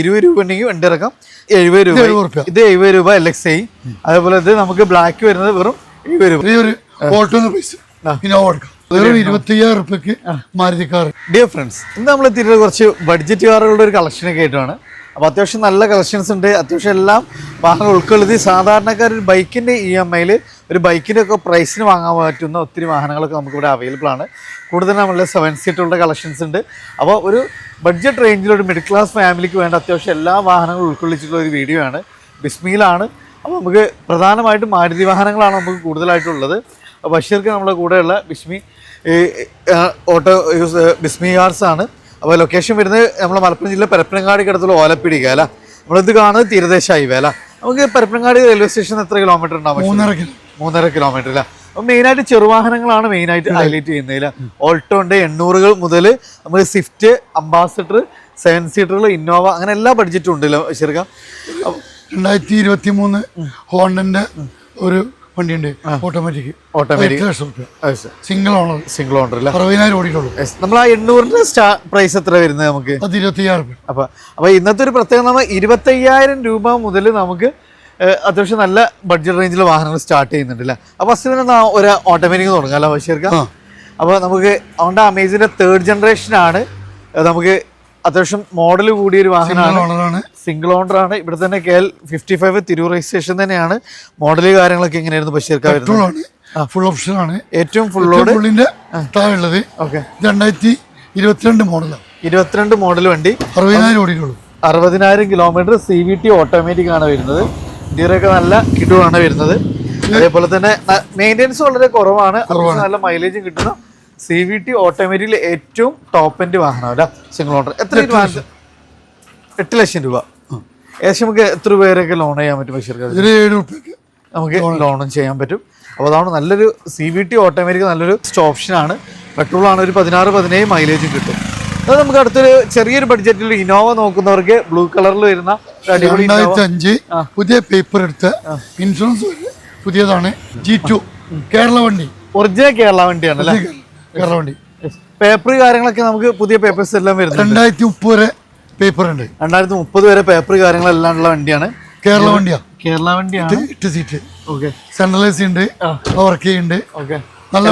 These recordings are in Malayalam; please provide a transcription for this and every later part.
ഇരുപത് രൂപ ഉണ്ടെങ്കിൽ വണ്ടി ഇറക്കാം. എഴുപത് രൂപ. ഇത് എഴുപത് രൂപ എൽ എക്സ് ഐ അതേപോലെ ഇത് നമുക്ക് ബ്ലാക്ക് വരുന്നത് വെറും എഴുപത് രൂപ. ഒരു ഓട്ടോ പ്രൈസ് എടുക്കാം വെറും റുപ്യക്ക് മാരുതി കാർ ഡിയർ ഫ്രണ്ട്സ് ഇന്ന് നമ്മൾ എത്തിയിട്ടുള്ള കുറച്ച് ബഡ്ജറ്റ് കാറുകളുടെ ഒരു കളക്ഷനൊക്കെ ആയിട്ടാണ്. അപ്പോൾ അത്യാവശ്യം നല്ല കളക്ഷൻസ് ഉണ്ട്. അത്യാവശ്യം എല്ലാം വാഹനം ഉൾക്കൊള്ളുത്തി സാധാരണക്കാർ ഒരു ബൈക്കിന്റെ ഇ എം ഐയിൽ ഒരു ബൈക്കിനൊക്കെ പ്രൈസിന് വാങ്ങാൻ പറ്റുന്ന ഒത്തിരി വാഹനങ്ങളൊക്കെ നമുക്കിവിടെ അവൈലബിൾ ആണ്. കൂടുതൽ നമ്മളുടെ സെവൻ സീറ്റുകളുടെ കളക്ഷൻസ് ഉണ്ട്. അപ്പോൾ ഒരു ബഡ്ജറ്റ് റേഞ്ചിൽ ഒരു മിഡിൽ ക്ലാസ് ഫാമിലിക്ക് വേണ്ട അത്യാവശ്യം എല്ലാ വാഹനങ്ങളും ഉൾക്കൊള്ളിച്ചിട്ടുള്ള ഒരു വീഡിയോ ആണ്. ബിസ്മിയിലാണ് അപ്പോൾ നമുക്ക് പ്രധാനമായിട്ടും മാരുതി വാഹനങ്ങളാണ് നമുക്ക് കൂടുതലായിട്ടുള്ളത്. ബഷീർക്ക് നമ്മുടെ കൂടെയുള്ള Bismi auto use Bismi cars ആണ്. അപ്പോൾ ലൊക്കേഷൻ വരുന്നത് നമ്മുടെ മലപ്പുറം ജില്ല പരപ്പനങ്ങാടി അടുത്തുള്ള ഓലപ്പിടി കേല നമ്മളിത് കാണുന്നത് തീരദേശ ഹൈവേ അല്ല? നമുക്ക് പരപ്പനങ്ങാടി റെയിൽവേ സ്റ്റേഷൻ എത്ര കിലോമീറ്റർ ഉണ്ടാവും മൂന്നര കിലോ മൂന്നര കിലോമീറ്റർ അല്ലേ അപ്പം മെയിനായിട്ട് ചെറുവാഹനങ്ങളാണ് മെയിനായിട്ട് ഹൈലൈറ്റ് ചെയ്യുന്നതിൽ ഓൾട്ടോ ഉണ്ട് എണ്ണൂറുകൾ മുതൽ നമ്മൾ സ്വിഫ്റ്റ് അംബാസഡർ സെവൻ സീറ്ററുകൾ ഇന്നോവ അങ്ങനെ എല്ലാ ബഡ്ജറ്റും ഉണ്ടല്ലോ ശരിക്കാം. രണ്ടായിരത്തി ഇരുപത്തി മൂന്ന് ഹോണ്ടന്റെ ഒരു വണ്ടിയുണ്ട്. ഓട്ടോമാറ്റിക് റുപ്യ. സിംഗിൾ ഓണർ സിംഗിൾ ഓണർ അല്ല അറുപതിനായിരം ഓടിയിട്ടുള്ളൂ. നമ്മൾ ആ എണ്ണൂറിന്റെ സ്റ്റാ പ്രൈസ് എത്ര വരുന്നത് നമുക്ക്? അത് ഇരുപത്തി അയ്യായിരം അപ്പൊ അപ്പൊ ഇന്നത്തെ ഒരു പ്രത്യേകത നമ്മൾ ഇരുപത്തയ്യായിരം രൂപ മുതൽ നമുക്ക് അത്യാവശ്യം നല്ല ബഡ്ജറ്റ് റേഞ്ചിൽ വാഹനങ്ങൾ സ്റ്റാർട്ട് ചെയ്യുന്നുണ്ട് അല്ലേ അപ്പൊ ഫസ്റ്റ് തന്നെ ഒരു ഓട്ടോമാറ്റിക് തുടങ്ങാം അല്ലേ ബഷീർക്ക. അപ്പോൾ നമുക്ക് ഹോണ്ട അമേസിന്റെ തേർഡ് ജനറേഷൻ ആണ്. നമുക്ക് അത്യാവശ്യം മോഡൽ കൂടിയ ഒരു വാഹനമാണ്. സിംഗിൾ ഓണർ ആണ്. ഇവിടെ തന്നെ K L fifty five Tirur registration തന്നെയാണ്. മോഡൽ കാര്യങ്ങളൊക്കെ എങ്ങനെയായിരുന്നു ബഷീർക്ക വരുന്നത്? ഫുൾ ഓപ്ഷൻ ആണ്. ഏറ്റവും ഫുൾ ഓഡ് ഫുള്ളിന്റെ താഴെയുള്ളത് ഓക്കെ രണ്ടായിരത്തി ഇരുപത്തിരണ്ട് മോഡലാണ് ഇരുപത്തിരണ്ട് മോഡൽ വണ്ടി. അറുപതിനായിരം ഓടിയിട്ടുള്ളൂ. അറുപതിനായിരം kilometre C V T automatic ആണ് വരുന്നത്. ഇന്ത്യയിലൊക്കെ നല്ല കിടുവാണ് വരുന്നത്. അതേപോലെ തന്നെ മെയിന്റെനൻസ് വളരെ കുറവാണ്. നല്ല മൈലേജും കിട്ടുന്ന സി വി ടി ഓട്ടോമാറ്റിക്കിൽ ഏറ്റവും ടോപ്പ് എൻഡ് വാഹനം അല്ല? സിംഗിൾ ഓണർ എത്ര രൂപ? എട്ട് ലക്ഷം രൂപ. ഏകദേശം നമുക്ക് എത്ര രൂപ വരെയൊക്കെ ലോൺ ചെയ്യാൻ പറ്റും ബഷീർക്ക് ഇതിന് നമുക്ക് ലോണും ചെയ്യാൻ പറ്റും. അപ്പോൾ അതാണ് നല്ലൊരു സി വി ടി ഓട്ടോമാറ്റിക് നല്ലൊരു ഓപ്ഷനാണ് പെട്രോൾ ആണ്. ഒരു പതിനാറ് പതിനേഴ് മൈലേജും കിട്ടും. അത് നമുക്ക് അടുത്തൊരു ചെറിയൊരു ബഡ്ജറ്റിൽ ഇന്നോവ നോക്കുന്നവർക്ക് ബ്ലൂ കളറിൽ വരുന്ന രണ്ടായിരത്തി അഞ്ച് പുതിയ പേപ്പർ എടുത്ത ഇൻഷുറൻസ് പുതിയതാണ്. ജി ടു കേരള വണ്ടി. ഒറിജിനൽ കേരള വണ്ടിയാണ് അല്ലേ? കേരള വണ്ടി. പേപ്പർ കാര്യങ്ങളൊക്കെ നമുക്ക് പുതിയ പേപ്പേഴ്സ് എല്ലാം വരുന്നത് രണ്ടായിരത്തി മുപ്പത് വരെ പേപ്പർ ഉണ്ട്. രണ്ടായിരത്തി മുപ്പത് വരെ പേപ്പർ കാര്യങ്ങളെല്ലാം ഉള്ള വണ്ടിയാണ്. കേരള വണ്ടിയാ? കേരള വണ്ടിയാണ്. എട്ട് സീറ്റ് ഓക്കെ സെൻട്രലൈസ് ഉണ്ട് വർക്ക് ചെയ്യുന്നുണ്ട് ഓക്കെ നല്ല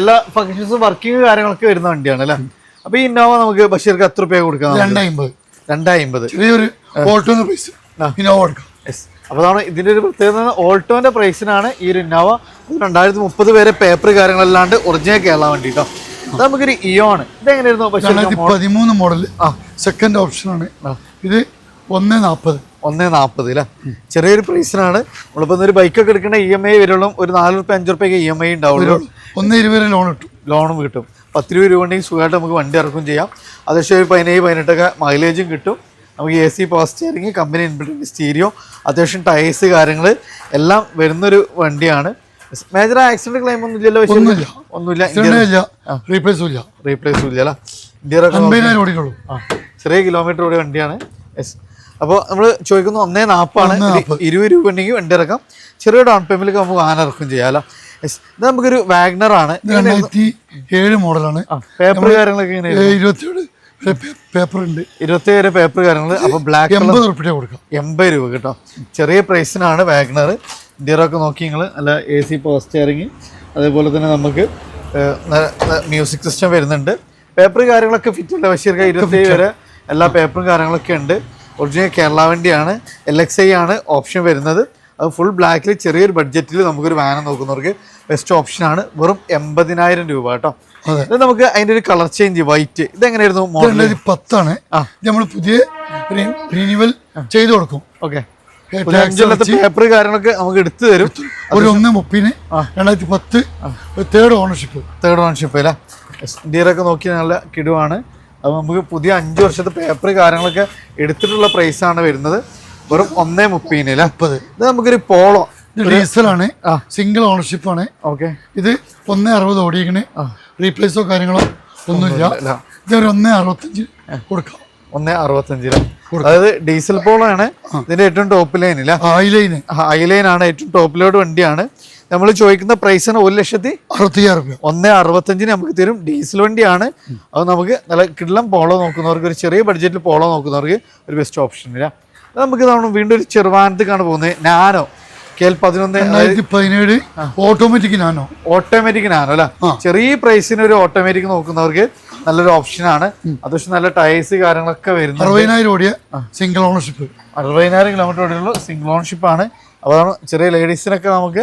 എല്ലാ ഫങ്ഷൻസും വർക്കിംഗ് കാര്യങ്ങളൊക്കെ വരുന്ന വണ്ടിയാണ് അല്ലേ? അപ്പൊ ഈ ഇന്നോവ നമുക്ക് ബഷീർക്ക് എത്ര രൂപ കൊടുക്കാം രണ്ടായിമ്പത്. രണ്ടായിമ്പത്. ചെറിയൊരു ഓട്ടോ പ്രൈസ് ഇന്നോവ അപ്പോൾ അതാണ് ഇതിന്റെ ഒരു പ്രത്യേകത ഓൾട്ടോന്റെ പ്രൈസിനാണ് ഈ ഒരു ഇന്നോവ രണ്ടായിരത്തി മുപ്പത് പേരെ പേപ്പർ കാര്യങ്ങളല്ലാണ്ട് ഒറിജിനൽ കേരള വേണ്ടിട്ടോ. കേട്ടോ നമുക്കൊരു ഇയോണ് ഇതെങ്ങനെയായിരുന്നു? പക്ഷേ പതിമൂന്ന് മോഡൽ ആ. സെക്കൻഡ് ഓപ്ഷനാണ് ഇത് ഒന്ന് നാൽപ്പത് ഒന്നേ നാൽപ്പത് അല്ലേ ചെറിയൊരു പ്രൈസിനാണ് നമ്മളിപ്പോൾ ഒരു ബൈക്കൊക്കെ എടുക്കുന്ന ഇ എം ഐ വരുള്ളൂ. ഒരു നാല് റുപ്യ അഞ്ച് റുപ്യൊക്കെ ഇ എം ഐ ഉണ്ടാവുള്ളൂ. ഒന്ന് ഇരുപത് ലോൺ കിട്ടും. ലോണും കിട്ടും. പത്ത് രൂപ രൂപ ഉണ്ടെങ്കിൽ സുഖമായിട്ട് നമുക്ക് വണ്ടി ഇറക്കും ചെയ്യാം. അതേ ഒരു പതിനേഴ് പതിനെട്ടൊക്കെ മൈലേജും കിട്ടും. നമുക്ക് A C power steering company inbuilt stereo അത്യാവശ്യം ടയേഴ്സ് കാര്യങ്ങൾ എല്ലാം വരുന്നൊരു വണ്ടിയാണ്. മേജർ ആക്സിഡന്റ് ക്ലെയിം ഒന്നും ഇല്ലല്ലോ ഒന്നുമില്ല. ഒന്നുമില്ല. ഇല്ല റീപ്ലേസും ഇല്ല റീപ്ലേസും ഇല്ല അല്ല? ഇന്ത്യയിലൊക്കെ ഓടിക്കുള്ളൂ ചെറിയ കിലോമീറ്റർ ഓടിയ വണ്ടിയാണ്. യെസ് അപ്പോൾ നമ്മൾ ചോദിക്കുന്നു ഒന്നേ നാൽപ്പാണ് ഇരുപത് രൂപ ഉണ്ടെങ്കിൽ വണ്ടി ഇറക്കാം. ചെറിയ ഡൗൺ പേയ്മെന്റിൽ നമുക്ക് വാഹനം ഇറക്കും ചെയ്യാമല്ലോ യെസ് ഇത് നമുക്കൊരു വാഗ്നർ ആണ്. രണ്ടായിരത്തി ഏഴ് മോഡലാണ് പേപ്പർ കാര്യങ്ങളൊക്കെ ഇങ്ങനെ ഇരുപത്തിയേഴ്. പേപ്പർ ഉണ്ട് ഇരുപത്തി വരെ പേപ്പർ കാര്യങ്ങൾ അപ്പോൾ ബ്ലാക്ക് എൺപത് റുപ്യ കൊടുക്കാം. എൺപത് രൂപ കേട്ടോ. ചെറിയ പ്രൈസിനാണ് വാഗ്നർ ഇന്ത്യയിലൊക്കെ നോക്കി നിങ്ങൾ അല്ല എ സി പവർ സ്റ്റിയറിങ് അതേപോലെ തന്നെ നമുക്ക് മ്യൂസിക് സിസ്റ്റം വരുന്നുണ്ട്. പേപ്പർ കാര്യങ്ങളൊക്കെ ഫിറ്റ് ഉണ്ട് പക്ഷേ ഇരുപത്തി വരെ എല്ലാ പേപ്പറും കാര്യങ്ങളൊക്കെ ഉണ്ട്. ഒറിജിനൽ കേരള വണ്ടിയാണ്. എൽ എക്സ് ഐ ആണ് ഓപ്ഷൻ വരുന്നത്. അത് ഫുൾ ബ്ലാക്കിൽ ചെറിയൊരു ബഡ്ജറ്റിൽ നമുക്കൊരു വാനം നോക്കുന്നവർക്ക് ബെസ്റ്റ് ഓപ്ഷനാണ് വെറും എൺപതിനായിരം രൂപ കേട്ടോ. ഇത് നമുക്ക് അതിന്റെ ഒരു കളർ ചേഞ്ച് വൈറ്റ് ഇതെങ്ങനെയായിരുന്നു ഇത് മോഡൽ രണ്ടായിരത്തി പത്താണ്. നമ്മൾ പുതിയ റിന്യൂവൽ ചെയ്തു കൊടുക്കും. ഓക്കെ പേപ്പർ കാര്യങ്ങളൊക്കെ നമുക്ക് എടുത്തു തരും. ഒരു ഒന്ന് മുപ്പിന് രണ്ടായിരത്തി പത്ത് തേർഡ് ഓണർഷിപ്പ് തേർഡ് ഓണർഷിപ്പ് അല്ലേ? ഒക്കെ നോക്കി നല്ല കിടുവാണ്. അത് നമുക്ക് പുതിയ അഞ്ച് വർഷത്തെ പേപ്പർ കാര്യങ്ങളൊക്കെ എടുത്തിട്ടുള്ള ആണ് വരുന്നത്. വെറും ഒന്നേ മുപ്പതിന് അല്ലേ? മുപ്പത്. ഇത് നമുക്കൊരു പോളോ ഡീസലാണ് സിംഗിൾ ഓണർഷിപ്പ് ആണ്. ഓക്കെ ഇത് ഒന്നേ അറുപത് ഓടിക്കണ് റീപ്ലേസോ കാര്യങ്ങളോ? ഒന്നുമില്ല. ഇല്ല. ഇതൊരു ഒന്നേ അറുപത്തഞ്ച് കൊടുക്കാം. ഒന്നേ അറുപത്തഞ്ചിൽ. അതായത് ഡീസൽ പോളാണ് ഇതിന്റെ ഏറ്റവും ടോപ്പ് ലൈനിൽ ഹൈ ലൈൻ ഹൈ ലൈൻ ആണ് ഏറ്റവും ടോപ്പ് ലോഡ് വണ്ടിയാണ്. നമ്മൾ ചോദിക്കുന്ന പ്രൈസിന് ഒരു ലക്ഷത്തി അറുപത്തിയാറ് രൂപ. ഒന്ന് അറുപത്തഞ്ചിന് നമുക്ക് തരും. ഡീസൽ വണ്ടിയാണ്. അത് നമുക്ക് നല്ല കിടലം പോളോ നോക്കുന്നവർക്ക് ഒരു ചെറിയ ബഡ്ജറ്റിൽ പോളോ നോക്കുന്നവർക്ക് ഒരു ബെസ്റ്റ് ഓപ്ഷൻ ഇല്ല നമുക്ക് നമ്മൾ വീണ്ടും ഒരു ചെറുവാനത്തേക്കാണ് പോകുന്നത്. നാനോ. കെ എൽ പതിനൊന്ന് പതിനേഴ് ഓട്ടോമാറ്റിക് നാനോ ഓട്ടോമാറ്റിക് നാനോ അല്ല? ചെറിയ പ്രൈസിന് ഒരു ഓട്ടോമാറ്റിക് നോക്കുന്നവർക്ക് നല്ലൊരു ഓപ്ഷനാണ് അത്യാവശ്യം നല്ല ടയേഴ്സ് കാര്യങ്ങളൊക്കെ വരുന്നത് അറുപതിനായിരം ഓടിയ സിംഗിൾ ഓണർഷിപ്പ് അറുപതിനായിരം കിലോമീറ്റർ ഓടിയുള്ള സിംഗിൾ ഓണർഷിപ്പ് ആണ്. അതാണ് ചെറിയ ലേഡീസിനൊക്കെ നമുക്ക്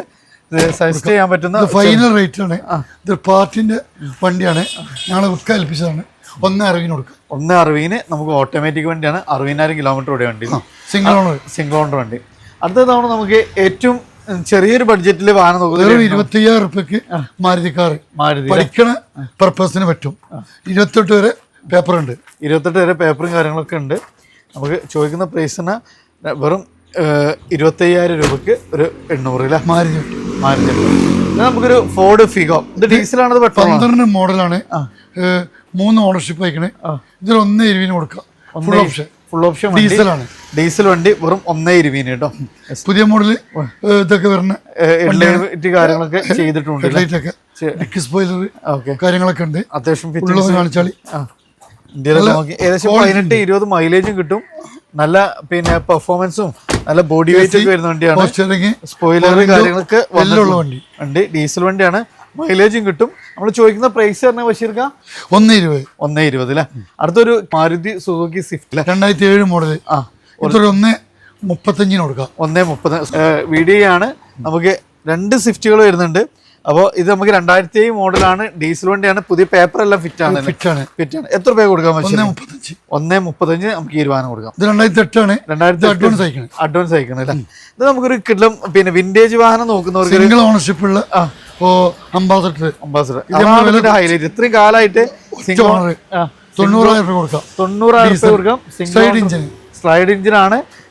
സജസ്റ്റ് ചെയ്യാൻ പറ്റുന്ന ഫൈനൽ റേറ്റ് ആണ്. ഇത് പാർട്ടിന്റെ വണ്ടിയാണ്. ഞങ്ങൾ വിൽക്കാൻ ഏൽപ്പിച്ചതാണ് ഒന്ന് അറുപതിന് കൊടുക്കുക ഒന്ന് അറുപതിന് നമുക്ക് ഓട്ടോമാറ്റിക് വണ്ടിയാണ്. അറുപതിനായിരം കിലോമീറ്റർ ഓടിയ വണ്ടി. സിംഗിൾ ഓണർ സിംഗിൾ ഓണർ വണ്ടി. അടുത്ത തവണ നമുക്ക് ഏറ്റവും ചെറിയൊരു ബഡ്ജറ്റിൽ വാഹനം നോക്കുന്നത് ഇരുപത്തിയ്യായിരം റുപ്യക്ക് മാരുതി കാർ പഠിക്കണ പർപ്പസിന് പറ്റും. ഇരുപത്തെട്ട് വരെ പേപ്പർ ഉണ്ട് ഇരുപത്തെട്ട് വരെ പേപ്പറും കാര്യങ്ങളൊക്കെ ഉണ്ട്. നമുക്ക് ചോദിക്കുന്ന പ്രൈസിന് വെറും ഇരുപത്തയ്യായിരം രൂപക്ക് ഒരു എണ്ണൂറ് അല്ലേ? മാരുതി മാരുതി നമുക്കൊരു ഫോർഡ് ഫിഗോ ഇത് ഡീസലാണത് പന്ത്രണ്ട് മോഡലാണ് മൂന്ന് ഓണർഷിപ്പ് അയക്കണേ ഇതിൽ ഒന്ന് ഇരുവിന് കൊടുക്കാം. ഫുൾ ഓപ്ഷൻ ഫുൾ ഓപ്ഷൻ ഡീസലാണ് ഡീസൽ വണ്ടി വെറും ഒന്നേ ഇരുപതിന് കേട്ടോ. പുതിയ മോഡൽ ഇതൊക്കെ വരുന്ന കാര്യങ്ങളൊക്കെ ചെയ്തിട്ടുണ്ട് സ്പോയിലർ കാര്യങ്ങളൊക്കെ ഉണ്ട്. അത്യാവശ്യം കാണിച്ചാളി. ഏകദേശം പതിനെട്ട് ഇരുപത് മൈലേജും കിട്ടും. നല്ല പിന്നെ പെർഫോമൻസും നല്ല ബോഡി വെയിറ്റ് ഒക്കെ വരുന്ന വണ്ടിയാണ്. സ്പോയിലറും സ്പോയിലർ കാര്യങ്ങളൊക്കെ വണ്ടി. വണ്ടി ഡീസൽ വണ്ടിയാണ്. മൈലേജും കിട്ടും. നമ്മൾ ചോദിക്കുന്ന പ്രൈസ് തന്നെ ബഷീർക്ക? ഒന്ന് ഇരുപത്. ഒന്ന് ഇരുപത് അല്ലേ അടുത്തൊരു മാരുതി സുസുക്കി സ്വിഫ്റ്റ് രണ്ടായിരത്തി ഏഴ് മോഡൽ ആ. ഒന്ന് മുപ്പത്തഞ്ചിന് കൊടുക്കാം. ഒന്നേ മുപ്പത്. വീഡിയോ ആണ്. നമുക്ക് രണ്ട് സ്വിഫ്റ്റുകൾ വരുന്നുണ്ട്. അപ്പോൾ ഇത് നമുക്ക് രണ്ടായിരത്തി ഏഴ് മോഡലാണ് ഡീസൽ വണ്ടിയാണ്. പുതിയ പേപ്പർ എല്ലാം ഫിറ്റ് ആണ്. ഫിറ്റ് ആണ്. ഫിറ്റ് ആണ്. എത്ര രൂപ കൊടുക്കാൻ ഒന്ന് പറ്റും മുപ്പത്തഞ്ച്. ഒന്നേ മുപ്പത്തഞ്ച് നമുക്ക് ഈ രൂപ കൊടുക്കാം. ഇത് രണ്ടായിരത്തി എട്ടാണ് രണ്ടായിരത്തി അഡ്വാൻസ് അയക്കണം. അഡ്വാൻസ് അയക്കണം അല്ലേ ഇത് നമുക്കൊരു കിട്ടും പിന്നെ വിന്റേജ് വാഹനം നോക്കുന്നവർക്ക് സിംഗിൾ ഓണർഷിപ്പ് ഉള്ള ഓ അംബാസഡർ. അംബാസഡർ. ഹൈലൈറ്റ് ഇത്രയും കാലമായിട്ട് സിംഗിൾ ഓണർ തൊണ്ണൂറായിരം രൂപ കൊടുക്കാം. തൊണ്ണൂറായിരം രൂപ കൊടുക്കാം. സ്ലൈഡ് ഇഞ്ചിന് സ്ലൈഡ്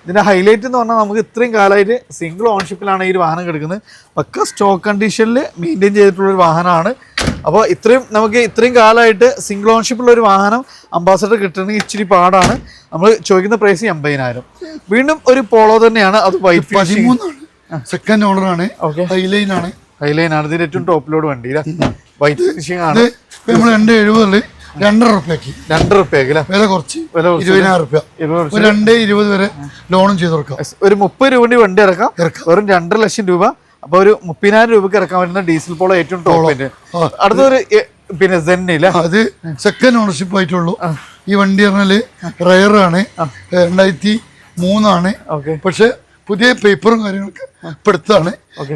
ഇതിന്റെ ഹൈലൈറ്റ് എന്ന് പറഞ്ഞാൽ നമുക്ക് ഇത്രയും കാലമായിട്ട് സിംഗിൾ ഓൺഷിപ്പിലാണ് ഈ ഒരു വാഹനം കിടക്കുന്നത്. പക്ക സ്റ്റോക്ക് കണ്ടീഷനിൽ മെയിന്റെയിൻ ചെയ്തിട്ടുള്ള ഒരു വാഹനമാണ്. അപ്പോൾ ഇത്രയും നമുക്ക് ഇത്രയും കാലമായിട്ട് സിംഗിൾ ഓൺഷിപ്പുള്ള ഒരു വാഹനം അംബാസഡർ കിട്ടണമെങ്കിൽ ഇച്ചിരി പാടാണ്. നമ്മൾ ചോദിക്കുന്ന പ്രൈസ് എൺപതിനായിരം. വീണ്ടും ഒരു പോളോ തന്നെയാണ്. അത് വൈറ്റ് പതിമൂന്നാണ്. സെക്കൻഡ് ഓണറാണ് Okay. ഹൈലൈൻ ആണ് ഇതിന്റെ ഏറ്റവും ടോപ്പ് ലോഡ് വണ്ടി വൈറ്റ് ഫിനിഷിംഗ് ആണ്. നമ്മൾ രണ്ട് എഴുപതിൽ രണ്ടര റുപ്യക്ക് രണ്ടര റുപ്യക്ക് അല്ലേ? വില കുറച്ച്. വില ഇരുപതിനായിരം റുപ്യ രണ്ട് ഇരുപത് വരെ ലോണും ചെയ്ത് കൊടുക്കാം. ഒരു മുപ്പത് രൂപ വണ്ടി ഇറക്കാം. വെറും രണ്ടര ലക്ഷം രൂപ. അപ്പൊ ഒരു മുപ്പതിനായിരം രൂപക്ക് ഇറക്കാൻ പറ്റുന്ന ഡീസൽ പോളോ ഏറ്റവും ടോപ്പ് അടുത്തൊരു പിന്നെ സെന്നില്ല അത് സെക്കൻഡ് ഓണർഷിപ്പ് ആയിട്ടുള്ളൂ. ഈ വണ്ടി പറഞ്ഞാൽ റയറാണ് രണ്ടായിരത്തി മൂന്നാണ്. പക്ഷെ പുതിയ പേപ്പറും കാര്യങ്ങളൊക്കെ ഇപ്പൊ എടുത്താണ്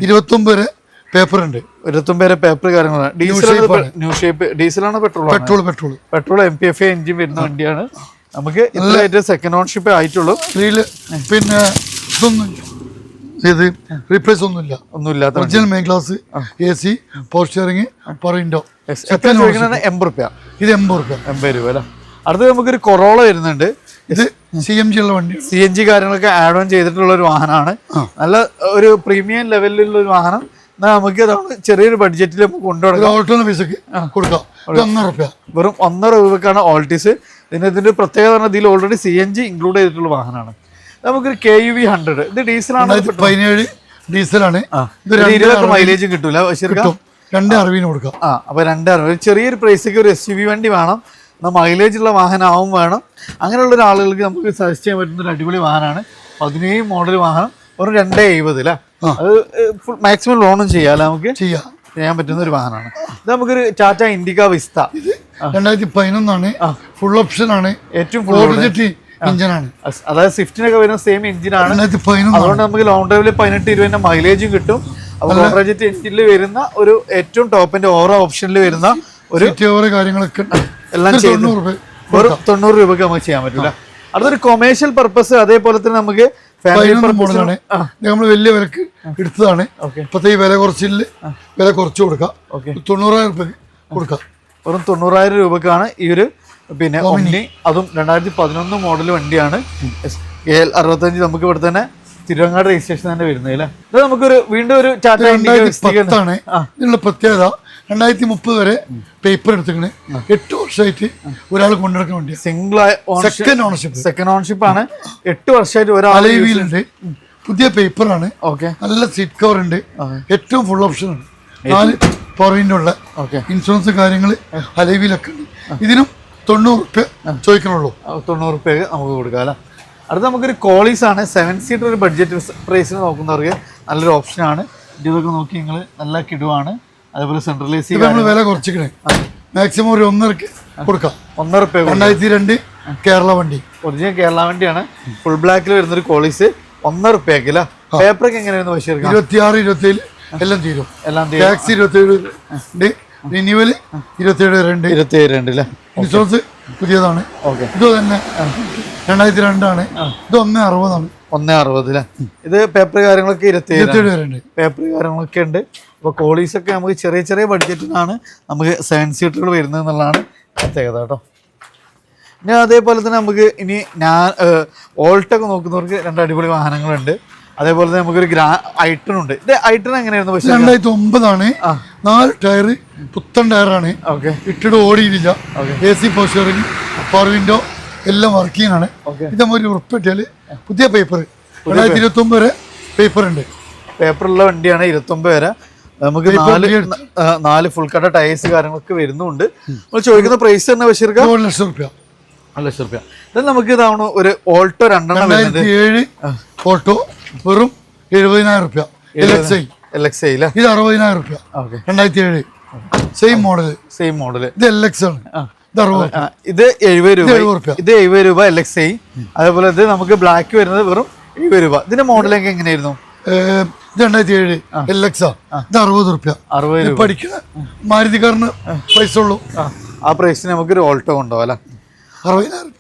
ഇരുപത്തി ഒമ്പത് വരെ പേപ്പർ ഉണ്ട് ഇരുപത്തൊമ്പത് പേരെ പേപ്പർ കാര്യങ്ങളാണ്. Diesel new shape ഡീസലാണ് petrol petrol petrol petrol M P F engine വരുന്ന വണ്ടിയാണ്. നമുക്ക് ഇതിലായിട്ട് സെക്കൻഡ് ഓൺഷിപ്പ് ആയിട്ടുള്ളൂ. പിന്നെ ഇതൊന്നും ഇത് റീപ്ലേസ് ഒന്നുമില്ല. ഒന്നുമില്ല original main class A C power steering power window എൺപത് റുപ്യ. ഇത് എൺപത് റുപ്യ. എൺപത് രൂപ അല്ലേ? അടുത്ത് നമുക്കൊരു കൊറോള വരുന്നുണ്ട്. ഇത് സി എം ജി ഉള്ള വണ്ടി. സി എൻ ജി കാര്യങ്ങളൊക്കെ ആഡ് ഓൺ ചെയ്തിട്ടുള്ള ഒരു വാഹനമാണ്. നല്ല ഒരു പ്രീമിയം ലെവലിലുള്ള ഒരു വാഹനം. നമുക്ക് ചെറിയൊരു ബഡ്ജറ്റിൽ നമുക്ക് ഒരു കൊണ്ടുപോകാം ഓട്ടോ പൈസക്ക് കൊടുക്കാം. ഒന്നര റുപ്യ. വെറും ഒന്നര രൂപക്കാണ് ഓൾട്ടീസ് ഇതിന് ഇതിന്റെ പ്രത്യേകത പറഞ്ഞാൽ ഇതിൽ already C N G include ചെയ്തിട്ടുള്ള വാഹനമാണ്. നമുക്കൊരു കെ യു വി ഹൺഡ്രഡ് ഇത് ഡീസലാണ് പതിനേഴ് ഡീസലാണ് ഇരുപത് മൈലേജും കിട്ടൂല രണ്ട് അറിവിന് കൊടുക്കാം. ആ അപ്പൊ രണ്ട് അറിവ് ചെറിയൊരു പ്രൈസൊക്കെ ഒരു എസ് യു വി വണ്ടി വേണം. മൈലേജ് ഉള്ള വാഹനമാവും വേണം. അങ്ങനെയുള്ള ഒരാളുകൾക്ക് നമുക്ക് സജസ്റ്റ് ചെയ്യാൻ പറ്റുന്ന ഒരു അടിപൊളി വാഹനമാണ്. പതിനേഴ് മോഡൽ വാഹനം. ഒരു രണ്ടേ എഴുപത് അല്ലേ അത് മാക്സിമം ലോണും ചെയ്യാലോ നമുക്ക്? ചെയ്യാം. ചെയ്യാൻ പറ്റുന്ന ഒരു വാഹനമാണ്. ഇത് നമുക്കൊരു ടാറ്റ ഇൻഡിക വിസ്ത രണ്ടായിരത്തി പതിനൊന്നാണ് ഫുൾ ഓപ്ഷൻ ആണ്. ഏറ്റവും ജെറ്റ് അതായത് സ്വിഫ്റ്റിനൊക്കെ വരുന്ന സെയിം എഞ്ചിനാണ് അതുകൊണ്ട് നമുക്ക് ലോങ് ഡ്രൈവിൽ പതിനെട്ട് ഇരുപതിന്റെ മൈലേജും കിട്ടും. അപ്പോൾ കോൺട്രാജറ്റ് എഞ്ചിനിൽ വരുന്ന ഒരു ഏറ്റവും ടോപ്പിന്റെ ഓരോ ഓപ്ഷനിൽ വരുന്ന ഒരു കാര്യങ്ങളൊക്കെ. എല്ലാം ചെയ്യുന്നു തൊണ്ണൂറ് രൂപക്ക് നമുക്ക് ചെയ്യാൻ പറ്റില്ല അടുത്തൊരു കൊമേഴ്ഷ്യൽ പർപ്പസ് അതേപോലെ തന്നെ നമുക്ക് പതിനൊന്ന് മോഡലാണ്. നമ്മൾ വലിയ വിലക്ക് എടുത്തതാണ്. ഇപ്പത്തെ ഈ വില കുറച്ചിൽ വില കുറച്ച് കൊടുക്കാം. തൊണ്ണൂറായിരം രൂപ കൊടുക്കാം. വെറും തൊണ്ണൂറായിരം രൂപക്കാണ് ഈ ഒരു പിന്നെ ഒമ്നി അതും രണ്ടായിരത്തി പതിനൊന്ന് മോഡൽ വണ്ടിയാണ്. എൽ അറുപത്തഞ്ച് നമുക്ക് ഇവിടെ തന്നെ തിരുവങ്ങാട് രജിസ്ട്രേഷൻ തന്നെ വരുന്നത് അല്ലേ? നമുക്കൊരു വീണ്ടും ഒരു ടാറ്റ പ്രത്യേകത രണ്ടായിരത്തി മുപ്പത് വരെ പേപ്പർ എടുത്തിക്കണ് എട്ട് വർഷമായിട്ട് ഒരാൾ കൊണ്ടുനടക്കാൻ വേണ്ടി single second ownership second ownership ആണ്. എട്ട് വർഷമായിട്ട് ഒരാൾ അലൈവിയിലുണ്ട് പുതിയ പേപ്പറാണ് ഓക്കെ നല്ല സീറ്റ് കവർ ഉണ്ട്. ഏറ്റവും ഫുൾ ഓപ്ഷൻ ആണ്. നാല് പവർ വിൻഡോ ഉള്ള ഓക്കെ ഇൻഷുറൻസ് കാര്യങ്ങൾ അലൈവിയിലൊക്കെ ഉണ്ട്. ഇതിനും തൊണ്ണൂറ് റുപ്യ ചോദിക്കണുള്ളൂ. തൊണ്ണൂറ് റുപ്യ നമുക്ക് കൊടുക്കാം അല്ലേ? അടുത്ത നമുക്കൊരു കോളീസ് ആണ്. സെവൻ സീറ്റർ ഒരു ബഡ്ജറ്റ് പ്രൈസിന് നോക്കുന്നവർക്ക് നല്ലൊരു ഓപ്ഷനാണ് ഇതൊക്കെ നോക്കി നിങ്ങൾ നല്ല കിടുവാണ്. അതേപോലെ സെൻട്രലൈസ് എ സി നമ്മൾ വില കുറച്ചിക്കണേ. മാക്സിമം ഒരു ഒന്നരക്ക് കൊടുക്കാം. ഒന്നര റുപ്യ രണ്ടായിരത്തി രണ്ട് കേരള വണ്ടി. ഒറിജിനൽ കേരള വണ്ടിയാണ്. ഫുൾ ബ്ലാക്കിൽ വരുന്ന ഒരു കോളീസ് ഒന്നര രൂപയാക്കില്ല പേപ്പറൊക്കെ എങ്ങനെയായിരുന്നു ബഷീർ ആറ് ഇരുപത്തിയാറ് ഇരുപത്തിയേഴ് എല്ലാം തീരും. എല്ലാം തീരും. ടാക്സ് ഇരുപത്തിയേഴ് ഉണ്ട്. റിന്യൂവൽ ഇരുപത്തി ഏഴ് രണ്ട്. ഇരുപത്തി ഏഴ് രണ്ട് അല്ലേ? ഇൻഷുറൻസ് പുതിയതാണ്. ഓക്കെ ഇത് തന്നെ രണ്ടായിരത്തി രണ്ടാണ്. ഇത് ഒന്ന് അറുപതാണ്. ഒന്ന് അറുപത് അല്ലേ ഇത് പേപ്പർ കാര്യങ്ങളൊക്കെ ഇരുപത്തി പേപ്പർ കാര്യങ്ങളൊക്കെ ഉണ്ട്. അപ്പോൾ കോളീസ് ഒക്കെ നമുക്ക് ചെറിയ ചെറിയ ബഡ്ജറ്റിനാണ് നമുക്ക് സയൻസ് സീറ്റുകൾ വരുന്നത് എന്നുള്ളതാണ് പ്രത്യേകത കേട്ടോ. ഇനി അതേപോലെ തന്നെ നമുക്ക് ഇനി ഞാൻ ഓൾട്ടൊക്കെ നോക്കുന്നവർക്ക് രണ്ട് അടിപൊളി വാഹനങ്ങളുണ്ട്. അതേപോലെ തന്നെ നമുക്കൊരു ഗ്രാ ഐട്ടൺ ഉണ്ട്. ഇത് ഐട്ടൺ എങ്ങനെയായിരുന്നു പക്ഷേ? രണ്ടായിരത്തി ഒമ്പതാണ്. നാല് ടയർ പുത്തൻ ടയറാണ്. ഓക്കെ. ഇട്ടിട്ട് ഓടിയില്ല എ സി പോസ്റ്ററിങ് പവർ വിൻഡോ എല്ലാം വർക്ക് ആണ് Okay. ഇത് നമ്മൾ ഉറപ്പിട്ടാൽ പുതിയ പേപ്പർ രണ്ടായിരത്തി ഇരുപത്തി ഒമ്പത് വരെ പേപ്പർ ഉണ്ട്. പേപ്പറുള്ള വണ്ടിയാണ് ഇരുപത്തൊമ്പത് വരെ. നമുക്ക് നാല് നാല് ഫുൾ കട്ട ടയേഴ്സ് കാര്യങ്ങളൊക്കെ വരുന്നുണ്ട്. നമ്മൾ ചോദിക്കുന്ന പ്രൈസ് തന്നെ ഒരു ലക്ഷം റുപ്യ. ഒരു ലക്ഷം റുപ്യ. ഇത് നമുക്ക് ഇതാണ് ഒരു ഓൾട്ടോ രണ്ടെണ്ണം വരുന്നത്. ഏഴ് ഓട്ടോ വെറും എഴുപതിനായിരം റുപ്യ. L X I L X I ഇത് അറുപതിനായിരം റുപ്യ. ഓക്കെ രണ്ടായിരത്തി ഏഴ് സെയിം മോഡൽ സെയിം മോഡൽ ഇത് എൽ എക്സ് ആണ്. ഇത് എഴുപത് രൂപ. ഇത് എഴുപത് രൂപ എൽ എക്സ് ഐ അതേപോലെ ഇത് നമുക്ക് ബ്ലാക്ക് വരുന്നത് വെറും എഴുപത് രൂപ. ഇതിന്റെ മോഡലൊക്കെ എങ്ങനെയായിരുന്നു? രണ്ടായിരത്തി ഏഴ് എൽ എക്സ് ഇത് അറുപത് റുപ്യ. അറുപത് രൂപ. പഠിക്കുന്ന മാരുതിക്കാരന് പൈസ ഉള്ളൂ. ആ. പ്രൈസിന് നമുക്ക് ഒരു ഓൾട്ടോ ഉണ്ടോ അല്ല? അറുപതിനായിരം റുപ്യ.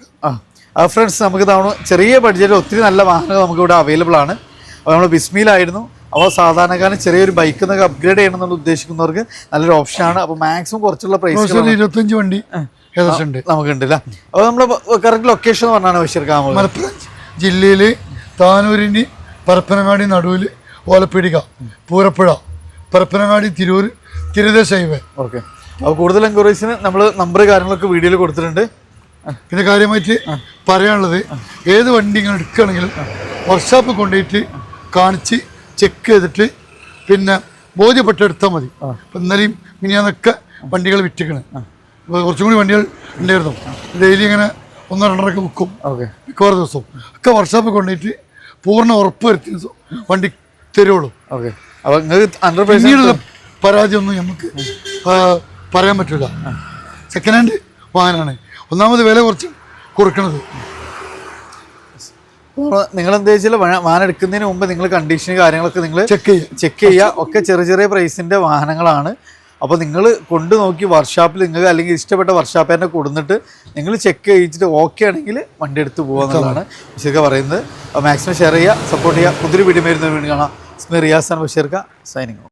ഫ്രണ്ട്സ് നമുക്ക് തവണ ചെറിയ ബഡ്ജറ്റിൽ ഒത്തിരി നല്ല വാഹനങ്ങൾ നമുക്ക് ഇവിടെ അവൈലബിൾ ആണ്. അപ്പോൾ നമ്മൾ ബിസ്മിയിലായിരുന്നു അപ്പോൾ സാധാരണക്കാരൻ ചെറിയൊരു ബൈക്ക് എന്നൊക്കെ അപ്ഗ്രേഡ് ചെയ്യണം എന്നുള്ള ഉദ്ദേശിക്കുന്നവർക്ക് നല്ലൊരു ഓപ്ഷനാണ് അപ്പോൾ മാക്സിമം കുറച്ചുള്ള പ്രൈസ് ഇരുപത്തഞ്ച് വണ്ടി. ഏകദേശം ഉണ്ട് നമുക്കുണ്ട് അല്ലേ അപ്പോൾ നമ്മുടെ കറക്റ്റ് ലൊക്കേഷൻ എന്ന് പറഞ്ഞാണ് പോകുന്നത് മലപ്പുറം ജില്ലയിൽ താനൂരിന് പരപ്പനങ്ങാടി നടുവിൽ ഓലപ്പിടിക പൂരപ്പുഴ പരപ്പനങ്ങാടി തിരൂർ തിരുദേശ ഹൈവേ. ഓക്കെ. അപ്പോൾ കൂടുതൽ എൻക്വയറീസിന് നമ്മൾ നമ്പർ കാര്യങ്ങളൊക്കെ വീഡിയോയിൽ കൊടുത്തിട്ടുണ്ട്. പിന്നെ കാര്യമായിട്ട് പറയാനുള്ളത് ഏത് വണ്ടി നിങ്ങൾ എടുക്കുകയാണെങ്കിലും വർക്ക്ഷോപ്പ് കൊണ്ടുപോയിട്ട് കാണിച്ച് ചെക്ക് ചെയ്തിട്ട് പിന്നെ ബോധ്യപ്പെട്ടെടുത്താൽ മതി. ഇപ്പം ഇന്നലെയും മിനിയാന്നൊക്കെ വണ്ടികൾ വിറ്റിക്കണേ കുറച്ചും കൂടി വണ്ടികൾ ഉണ്ടായിരുന്നു. ഡെയിലി ഇങ്ങനെ ഒന്നോ രണ്ടരക്ക് വിൽക്കും ഓക്കെ. മിക്കവാറും ദിവസവും. ഒക്കെ വർക്ക്ഷോപ്പിൽ കൊണ്ടിട്ട് പൂർണ ഉറപ്പ് വരുത്തിയ ദിവസം വണ്ടി തരുള്ളൂ ഓക്കെ. അപ്പോൾ നിങ്ങൾക്ക് പിന്നീടുള്ള പരാജയമൊന്നും നമുക്ക് പറയാൻ പറ്റില്ല സെക്കൻഡ് ഹാൻഡ് വാഹനമാണ് ഒന്നാമത് വില കുറച്ച് കൊടുക്കണത്. നിങ്ങൾ എന്താ വെച്ചാൽ വാഹനം എടുക്കുന്നതിന് മുമ്പ് നിങ്ങൾ കണ്ടീഷൻ കാര്യങ്ങളൊക്കെ നിങ്ങൾ ചെക്ക് ചെയ്യുക ചെക്ക് ചെയ്യുക ഒക്കെ ചെറിയ ചെറിയ പ്രൈസിന്റെ വാഹനങ്ങളാണ്. അപ്പോൾ നിങ്ങൾ കൊണ്ടു നോക്കി വർക്ക്ഷോപ്പിൽ നിങ്ങൾ അല്ലെങ്കിൽ ഇഷ്ടപ്പെട്ട വർക്ക്ഷോപ്പിനെ കൊടുന്നിട്ട് നിങ്ങൾ ചെക്ക് ചെയ്യിച്ചിട്ട് ഓക്കെ ആണെങ്കിൽ വണ്ടി എടുത്ത് പോകാമെന്നുള്ളതാണ് ബഷീർക്ക പറയുന്നത്. മാക്സിമം ഷെയർ ചെയ്യുക സപ്പോർട്ട് ചെയ്യുക. പുതിയൊരു വീഡിയോ വരുന്ന വീണ്ടും കാണാം. സ്മി റിയാസ് ആണ് ബഷീർക്ക സൈനിങ്